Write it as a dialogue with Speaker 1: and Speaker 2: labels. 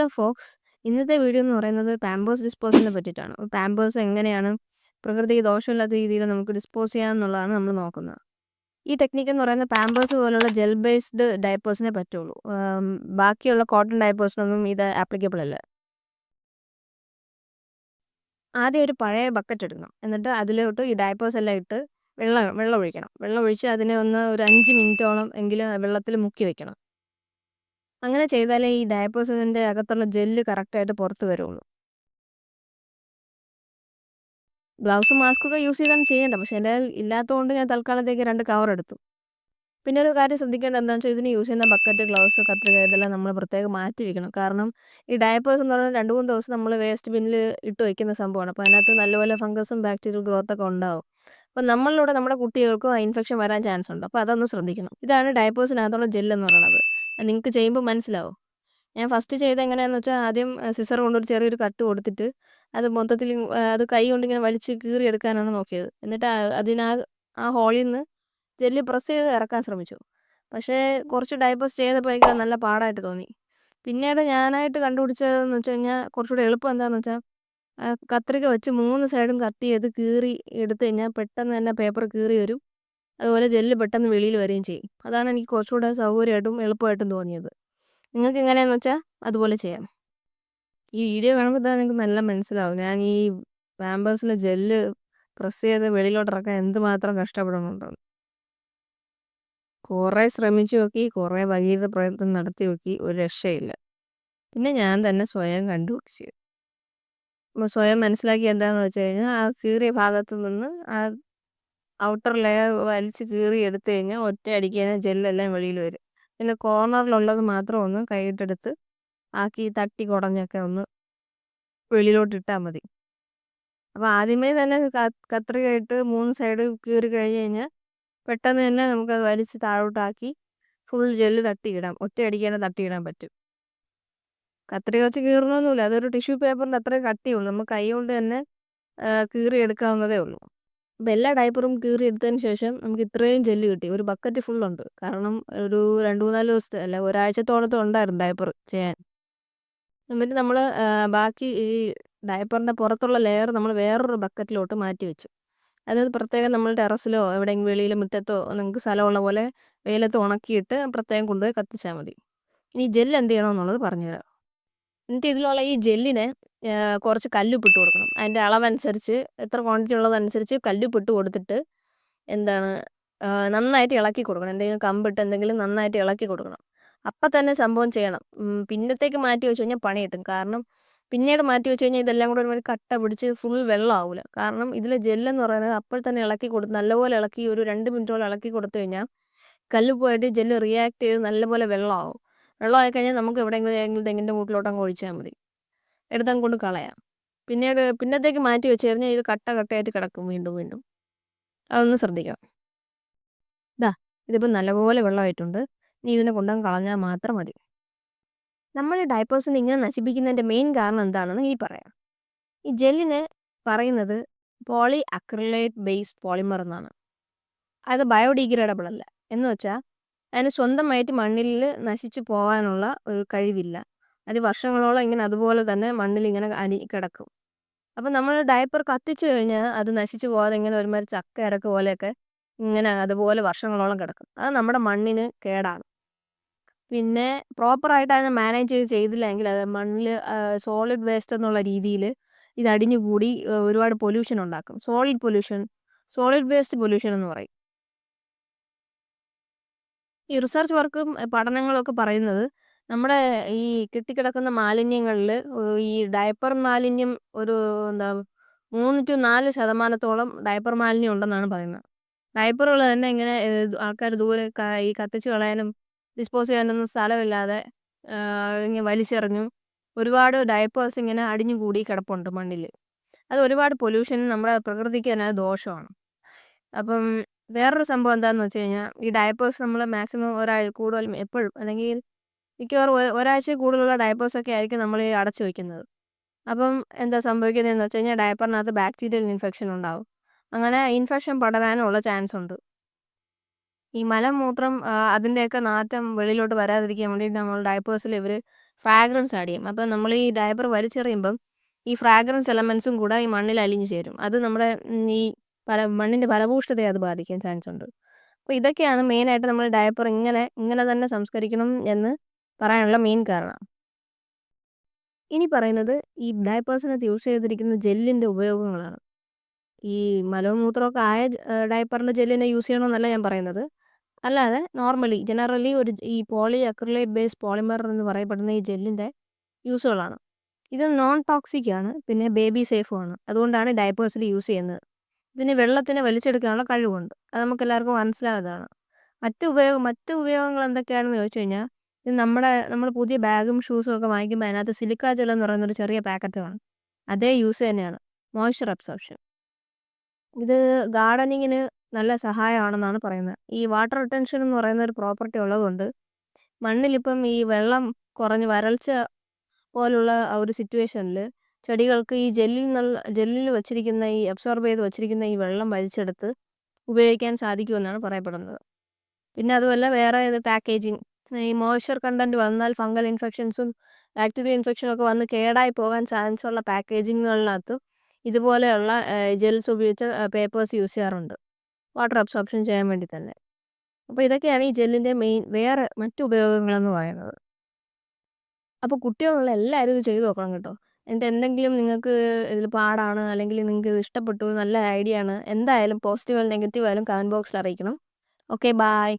Speaker 1: Hello Fox. ഇന്നത്തെ video എന്ന് പറയുന്നത് പാമ്പേഴ്സ് ഡിസ്പോസലിനെ പറ്റിയിട്ടാണ്. പാമ്പേഴ്സ് എങ്ങനെയാണ് പ്രകൃതിക്ക് ദോഷമില്ലാത്ത രീതിയിൽ നമുക്ക് ഡിസ്പോസ് ചെയ്യാമെന്നുള്ളതാണ് നമ്മൾ നോക്കുന്നത്. ഈ ടെക്നിക്ക് എന്ന് പറയുന്നത് പാമ്പേഴ്സ് പോലുള്ള ജെൽ ബേസ്ഡ് ഡയപ്പേഴ്സിനെ പറ്റുള്ളൂ. ബാക്കിയുള്ള കോട്ടൺ ഡയപ്പേഴ്സിനൊന്നും ഇത് ആപ്ലിക്കബിൾ അല്ല. ആദ്യം ഒരു പഴയ ബക്കറ്റ് എടുക്കണം. എന്നിട്ട് അതിലോട്ട് ഈ ഡയപ്പേഴ്സ് എല്ലാം ഇട്ട് വെള്ളം വെള്ളം ഒഴിക്കണം. വെള്ളം ഒഴിച്ച് അതിനെ ഒന്ന് ഒരു അഞ്ച് മിനിറ്റോളം എങ്കിലും വെള്ളത്തിൽ മുക്കി വെക്കണം. അങ്ങനെ ചെയ്താലേ ഈ ഡയപ്പേഴ്സിന്റെ അകത്തുള്ള ജെല്ല് കറക്റ്റായിട്ട് പുറത്ത് വരുള്ളൂ. ഗ്ലൗസും മാസ്കൊക്കെ യൂസ് ചെയ്താണ് ചെയ്യേണ്ടത്. പക്ഷേ എന്റെ ഇല്ലാത്തതുകൊണ്ട് ഞാൻ തൽക്കാലത്തേക്ക് രണ്ട് കവർ എടുത്തു. പിന്നെ ഒരു കാര്യം ശ്രദ്ധിക്കേണ്ടത് എന്താണെന്ന് വെച്ചാൽ ഇതിന് യൂസ് ചെയ്യുന്ന ബക്കറ്റ്, ഗ്ലൗസ്, കത്രിക ഇതെല്ലാം നമ്മൾ പ്രത്യേകം മാറ്റി വെക്കണം. കാരണം ഈ ഡയപ്പേഴ്സ് എന്ന് പറഞ്ഞാൽ രണ്ട് മൂന്ന് ദിവസം നമ്മൾ വേസ്റ്റ് ബിന്നിൽ ഇട്ട് വയ്ക്കുന്ന സംഭവമാണ്. അപ്പോൾ അതിനകത്ത് നല്ലപോലെ ഫംഗസും ബാക്ടീരിയൽ ഗ്രോത്ത് ഒക്കെ ഉണ്ടാവും. അപ്പോൾ നമ്മളിലൂടെ നമ്മുടെ കുട്ടികൾക്കും ഇൻഫെക്ഷൻ വരാൻ ചാൻസ് ഉണ്ട്. അപ്പോൾ അതൊന്ന് ശ്രദ്ധിക്കണം. ഇതാണ് ഡയപ്പേഴ്സിനകത്തുള്ള ജെല്ലെന്ന് പറയുന്നത്. നിങ്ങൾക്ക് ചെയ്യുമ്പോൾ മനസ്സിലാവും. ഞാൻ ഫസ്റ്റ് ചെയ്ത് എങ്ങനെയാന്ന് വെച്ചാൽ ആദ്യം സിസർ കൊണ്ടൊരു ചെറിയൊരു കട്ട് കൊടുത്തിട്ട് അത് മൊത്തത്തിൽ അത് കൈ കൊണ്ട് ഇങ്ങനെ വലിച്ച് കീറിയെടുക്കാനാണ് നോക്കിയത്. എന്നിട്ട് അതിനാ ആ ഹോളിൽ നിന്ന് ജെല്ല് പ്രസ് ചെയ്ത് ഇറക്കാൻ ശ്രമിച്ചു. പക്ഷേ കുറച്ച് ഡയപ്പേഴ്സ് ചെയ്തപ്പോൾ എനിക്ക് നല്ല പാടായിട്ട് തോന്നി. പിന്നീട് ഞാനായിട്ട് കണ്ടുപിടിച്ചതെന്ന് വെച്ച് കഴിഞ്ഞാൽ കുറച്ചുകൂടെ എളുപ്പം എന്താണെന്ന് വെച്ചാൽ കത്രിക വെച്ച് മൂന്ന് സൈഡും കട്ട് ചെയ്ത് കീറി എടുത്തു കഴിഞ്ഞാൽ പെട്ടെന്ന് തന്നെ പേപ്പർ കീറി വരും. അതുപോലെ ജെല്ല് പെട്ടെന്ന് വെളിയിൽ വരികയും ചെയ്യും. അതാണ് എനിക്ക് കുറച്ചുകൂടെ സൗകര്യമായിട്ടും എളുപ്പമായിട്ടും തോന്നിയത്. നിങ്ങൾക്ക് എങ്ങനെയാണെന്ന് വെച്ചാൽ അതുപോലെ ചെയ്യാം. ഈ വീഡിയോ കാണുമ്പോൾ തന്നെ നിങ്ങൾക്ക് നല്ല മനസ്സിലാവും. ഞാൻ ഈ പാമ്പേഴ്സിലെ ജെല്ല് പ്രസ് ചെയ്ത് വെളിയിലോട്ട് ഇറക്കാൻ എന്തുമാത്രം കഷ്ടപ്പെടുന്നുണ്ടെന്ന്. കുറേ ശ്രമിച്ചു നോക്കി, കുറേ ഭഗീരഥ പ്രയത്നം നടത്തി നോക്കി. ഒരു രക്ഷയില്ല. പിന്നെ ഞാൻ തന്നെ സ്വയം കണ്ടുപിടിച്ചു. സ്വയം മനസ്സിലാക്കി എന്താണെന്ന് വെച്ച് കഴിഞ്ഞാൽ ആ കീറിയ ഭാഗത്ത് നിന്ന് ആ ഔട്ടർ ലെയർ വലിച്ച് കീറി എടുത്ത് കഴിഞ്ഞാൽ ഒറ്റയടിക്ക് തന്നെ ജെല്ലെല്ലാം വെളിയിൽ വരും. പിന്നെ കോർണറിലുള്ളത് മാത്രം ഒന്ന് കൈയിട്ടെടുത്ത് ആക്കി തട്ടി കുടഞ്ഞൊക്കെ ഒന്ന് വെളിയിലോട്ട് ഇട്ടാൽ മതി. അപ്പോൾ ആദ്യമേ തന്നെ കത്രിക ഇട്ട് മൂന്ന് സൈഡ് കീറി കഴിഞ്ഞ് കഴിഞ്ഞാൽ പെട്ടെന്ന് തന്നെ നമുക്കത് വലിച്ച് താഴോട്ടാക്കി ഫുൾ ജെല്ല് തട്ടിയിടാം. ഒറ്റയടിക്ക് തന്നെ തട്ടിയിടാൻ പറ്റും. കത്രിക വെച്ച് കീറണമെന്നില്ല. അതൊരു ടിഷ്യൂ പേപ്പറിന്റെ അത്രയും കട്ടിയുള്ളൂ. നമുക്ക് കൈ കൊണ്ട് തന്നെ കീറി എടുക്കാവുന്നതേ ഉള്ളൂ. അപ്പോൾ എല്ലാ ഡയപ്പറും കീറി എടുത്തതിന് ശേഷം നമുക്ക് ഇത്രയും ജെല്ല് കിട്ടി. ഒരു ബക്കറ്റ് ഫുള്ളുണ്ട്. കാരണം ഒരു രണ്ട് മൂന്നാൽ ദിവസത്തെ അല്ല ഒരാഴ്ചത്തോളത്തെ ഉണ്ടായിരുന്നു ഡയപ്പർ ചെയ്യാൻ. എന്നിട്ട് നമ്മൾ ബാക്കി ഈ ഡയപ്പറിന്റെ പുറത്തുള്ള ലെയർ നമ്മൾ വേറൊരു ബക്കറ്റിലോട്ട് മാറ്റി വെച്ചു. അതായത് പ്രത്യേകം നമ്മൾ ടെറസിലോ എവിടെയെങ്കിലും വെളിയിലോ മുറ്റത്തോ നിങ്ങൾക്ക് സ്ഥലമുള്ള പോലെ വെയിലത്ത് ഉണക്കിയിട്ട് പ്രത്യേകം കൊണ്ടുപോയി കത്തിച്ചാൽ മതി. ഇനി ജെല്ല് എന്ത് ചെയ്യണമെന്നുള്ളത് പറഞ്ഞുതരാം. എന്നിട്ട് ഇതിലുള്ള ഈ ജെല്ലിനെ കുറച്ച് കല്ലുപ്പിട്ട് കൊടുക്കണം. അതിന്റെ അളവനുസരിച്ച് എത്ര ക്വാണ്ടിറ്റി ഉള്ളതനുസരിച്ച് കല്ലുപ്പിട്ട് കൊടുത്തിട്ട് എന്താണ് നന്നായിട്ട് ഇളക്കി കൊടുക്കണം. എന്തെങ്കിലും കമ്പിട്ട് എന്തെങ്കിലും നന്നായിട്ട് ഇളക്കി കൊടുക്കണം. അപ്പം തന്നെ സംഭവം ചെയ്യണം. പിന്നത്തേക്ക് മാറ്റി വെച്ച് കഴിഞ്ഞാൽ പണി കിട്ടും. കാരണം പിന്നീട് മാറ്റി വെച്ച് കഴിഞ്ഞാൽ ഇതെല്ലാം കൂടെ ഒരുമാതിരി കട്ട പിടിച്ച് ഫുൾ വെള്ളമാവില്ല. കാരണം ഇതിലെ ജെല്ലെന്ന് പറയുന്നത് അപ്പോൾ തന്നെ ഇളക്കി കൊടുത്ത് നല്ലപോലെ ഇളക്കി ഒരു രണ്ട് മിനിറ്റോളം ഇളക്കി കൊടുത്തു കഴിഞ്ഞാൽ പോയിട്ട് ജെല്ല് റിയാക്ട് ചെയ്ത് നല്ലപോലെ വെള്ളമാവും. വെള്ളമായി കഴിഞ്ഞാൽ നമുക്ക് എവിടെയെങ്കിലും തെങ്ങിന്റെ മൂട്ടിലോട്ട് അങ്ങ് ഒഴിച്ചാൽ മതി. എടുത്തങ്ങ് കൊണ്ട് കളയാം. പിന്നീട് പിന്നത്തേക്ക് മാറ്റി വെച്ച് കഴിഞ്ഞാൽ ഇത് കട്ട കട്ടയായിട്ട് കിടക്കും വീണ്ടും വീണ്ടും. അതൊന്ന് ശ്രദ്ധിക്കണം. ഇതാ ഇതിപ്പോൾ നല്ലപോലെ വെള്ളമായിട്ടുണ്ട്. ഇനി ഇതിനെ കൊണ്ടങ്ങ് കളഞ്ഞാൽ മാത്രം മതി. നമ്മൾ ഡയപ്പേഴ്സിനെ ഇങ്ങനെ നശിപ്പിക്കുന്നതിന്റെ മെയിൻ കാരണം എന്താണെന്ന് ഇനി പറയാം. ഈ ജെല്ലിന് പറയുന്നത് പോളി അക്രിലേറ്റ് ബേസ്ഡ് പോളിമർ എന്നാണ്. അത് ബയോഡിഗ്രേഡബിൾ അല്ല. എന്ന് വെച്ചാൽ അതിന് സ്വന്തമായിട്ട് മണ്ണിൽ നശിച്ചു പോകാനുള്ള ഒരു കഴിവില്ല. അത് വർഷങ്ങളോളം ഇങ്ങനെ അതുപോലെ തന്നെ മണ്ണിൽ ഇങ്ങനെ അനി കിടക്കും. അപ്പം നമ്മൾ ഡയപ്പർ കത്തിച്ചു കഴിഞ്ഞാൽ അത് നശിച്ചു പോകാതെ ഇങ്ങനെ ഒരുമാതിരി ചക്ക ഇറക്ക് പോലെയൊക്കെ ഇങ്ങനെ അതുപോലെ വർഷങ്ങളോളം കിടക്കും. അത് നമ്മുടെ മണ്ണിന് കേടാണ്. പിന്നെ പ്രോപ്പറായിട്ട് അതിനെ മാനേജ് ചെയ്ത് ചെയ്തില്ലെങ്കിൽ അത് മണ്ണിൽ സോളിഡ് വേസ്റ്റ് എന്നുള്ള രീതിയിൽ ഇത് അടിഞ്ഞുകൂടി ഒരുപാട് പൊല്യൂഷൻ ഉണ്ടാക്കും. Solid pollution, solid waste pollution എന്ന് പറയും. ഈ റിസർച്ച് വർക്കും പഠനങ്ങളും ഒക്കെ പറയുന്നത് നമ്മുടെ ഈ കെട്ടിക്കിടക്കുന്ന മാലിന്യങ്ങളിൽ ഈ ഡയപ്പർ മാലിന്യം ഒരു എന്താ 3-4 ശതമാനത്തോളം ഡയപ്പർ മാലിന്യം ഉണ്ടെന്നാണ് പറയുന്നത്. ഡയപ്പറുകൾ തന്നെ ഇങ്ങനെ ആൾക്കാർ ദൂരെ ഈ കത്തിച്ച് കളയാനും ഡിസ്പോസ് ചെയ്യാനൊന്നും സ്ഥലമില്ലാതെ ഇങ്ങനെ വലിച്ചെറിഞ്ഞും ഒരുപാട് ഡയപ്പേഴ്സ് ഇങ്ങനെ അടിഞ്ഞു കൂടി കിടപ്പുണ്ട് മണ്ണിൽ. അത് ഒരുപാട് പൊല്യൂഷൻ നമ്മുടെ പ്രകൃതിക്ക് തന്നെ ദോഷമാണ്. അപ്പം വേറൊരു സംഭവം എന്താണെന്ന് വെച്ച് കഴിഞ്ഞാൽ ഈ ഡയപ്പേഴ്സ് നമ്മൾ മാക്സിമം ഒരാഴ്ച കൂടുതൽ എപ്പോഴും അല്ലെങ്കിൽ മിക്കവാറും ഒരാഴ്ച കൂടുതലുള്ള ഡയപ്പേഴ്സൊക്കെ ആയിരിക്കും നമ്മൾ ഈ അടച്ചു വയ്ക്കുന്നത് അപ്പം എന്താ സംഭവിക്കുന്നതെന്ന് വെച്ച് കഴിഞ്ഞാൽ ഡയപ്പറിനകത്ത് ബാക്ടീരിയൽ ഇൻഫെക്ഷൻ ഉണ്ടാവും. അങ്ങനെ ഇൻഫെക്ഷൻ പടരാനുള്ള ചാൻസ് ഉണ്ട്. ഈ മലം, മൂത്രം ആഹ് അതിന്റെയൊക്കെ നാറ്റം വെളിയിലോട്ട് വരാതിരിക്കാൻ വേണ്ടിയിട്ട് നമ്മൾ ഡയപ്പേഴ്സിൽ ഇവർ ഫ്രാഗ്രൻസ് ആഡ് ചെയ്യും. അപ്പം നമ്മൾ ഈ ഡയപ്പർ വലിച്ചെറിയുമ്പം ഈ ഫ്രാഗ്രൻസ് എലമെൻസും കൂടെ ഈ മണ്ണിൽ അലിഞ്ഞു ചേരും. അത് നമ്മുടെ ഈ ഫല മണ്ണിന്റെ ഫലഭൂഷ്ടതയെ അത് ബാധിക്കാൻ ചാൻസ് ഉണ്ട്. അപ്പോൾ ഇതൊക്കെയാണ് മെയിനായിട്ട് നമ്മൾ ഡയപ്പർ ഇങ്ങനെ ഇങ്ങനെ തന്നെ സംസ്കരിക്കണം എന്ന് പറയാനുള്ള മെയിൻ കാരണം. ഇനി പറയുന്നത് ഈ ഡയപ്പേഴ്സിനകത്ത് യൂസ് ചെയ്തിരിക്കുന്ന ജെല്ലിന്റെ ഉപയോഗങ്ങളാണ്. ഈ മലമൂത്രമൊക്കെ മൂത്രമൊക്കെ ആയ ഡയപ്പറിന്റെ ജെല്ലിനെ യൂസ് ചെയ്യണമെന്നല്ല ഞാൻ പറയുന്നത്. അല്ലാതെ നോർമലി ജനറലി ഒരു ഈ പോളി അക്രിലേറ്റ് ബേസ് പോളിമർ എന്ന് പറയപ്പെടുന്ന ഈ ജെല്ലിന്റെ യൂസുകളാണ്. ഇത് നോൺ ടോക്സിക് ആണ്. പിന്നെ ബേബി സേഫും ആണ്. അതുകൊണ്ടാണ് ഡയപ്പേഴ്സിൽ യൂസ് ചെയ്യുന്നത്. ഇതിന് വെള്ളത്തിനെ വലിച്ചെടുക്കാനുള്ള കഴിവുണ്ട്. അത് നമുക്ക് എല്ലാവർക്കും മനസ്സിലാകുന്നതാണ് മറ്റ് ഉപയോഗം മറ്റ് ഉപയോഗങ്ങൾ എന്തൊക്കെയാണെന്ന് ചോദിച്ചു കഴിഞ്ഞാൽ ഇത് നമ്മുടെ നമ്മൾ പുതിയ ബാഗും ഷൂസും ഒക്കെ വാങ്ങിക്കുമ്പോൾ അതിനകത്ത് സിലിക്ക ജെൽ എന്ന് പറയുന്ന ഒരു ചെറിയ പാക്കറ്റ് കാണും. അതേ യൂസ് തന്നെയാണ്. Moisture absorption. ഇത് ഗാർഡനിങ്ങിന് നല്ല സഹായമാണെന്നാണ് പറയുന്നത്. ഈ വാട്ടർ റിട്ടൻഷൻ എന്ന് പറയുന്ന ഒരു പ്രോപ്പർട്ടി ഉള്ളതുകൊണ്ട് മണ്ണിലിപ്പം ഈ വെള്ളം കുറഞ്ഞ് വരൾച്ച പോലുള്ള ഒരു സിറ്റുവേഷനിൽ ചെടികൾക്ക് ഈ ജെല്ലിൽ നിന്നുള്ള ജെല്ലിൽ വച്ചിരിക്കുന്ന ഈ അബ്സോർബ് ചെയ്ത് വച്ചിരിക്കുന്ന ഈ വെള്ളം വലിച്ചെടുത്ത് ഉപയോഗിക്കാൻ സാധിക്കുമെന്നാണ് പറയപ്പെടുന്നത്. പിന്നെ അതുമല്ല വേറെ ഇത് പാക്കേജിങ് ഈ മോയ്സ്ചർ കണ്ടന്റ് വന്നാൽ ഫംഗൽ ഇൻഫെക്ഷൻസും ബാക്ടീരിയ ഇൻഫെക്ഷനും ഒക്കെ വന്ന് കേടായി പോകാൻ ചാൻസ് ഉള്ള പാക്കേജിങ്ങുകളിനകത്ത് ഇതുപോലെയുള്ള ജെൽസ് ഉപയോഗിച്ച പേപ്പേഴ്സ് യൂസ് ചെയ്യാറുണ്ട്. വാട്ടർ അബ്സോർപ്ഷൻ ചെയ്യാൻ വേണ്ടി തന്നെ. അപ്പോൾ ഇതൊക്കെയാണ് ഈ ജെല്ലിന്റെ മെയിൻ വേറെ മറ്റു ഉപയോഗങ്ങളെന്ന് പറയുന്നത്. അപ്പോൾ കുട്ടികളുള്ള എല്ലാവരും ഇത് ചെയ്തു നോക്കണം കേട്ടോ. എന്നിട്ട് എന്തെങ്കിലും നിങ്ങൾക്ക് ഇതിൽ പാടാണ് അല്ലെങ്കിൽ നിങ്ങൾക്ക് ഇത് ഇഷ്ടപ്പെട്ടു നല്ല ഐഡിയ ആണ് എന്തായാലും പോസിറ്റീവ് ആയാലും നെഗറ്റീവ് ആയാലും കമന്റ് ബോക്സിൽ അറിയിക്കണം. Okay bye.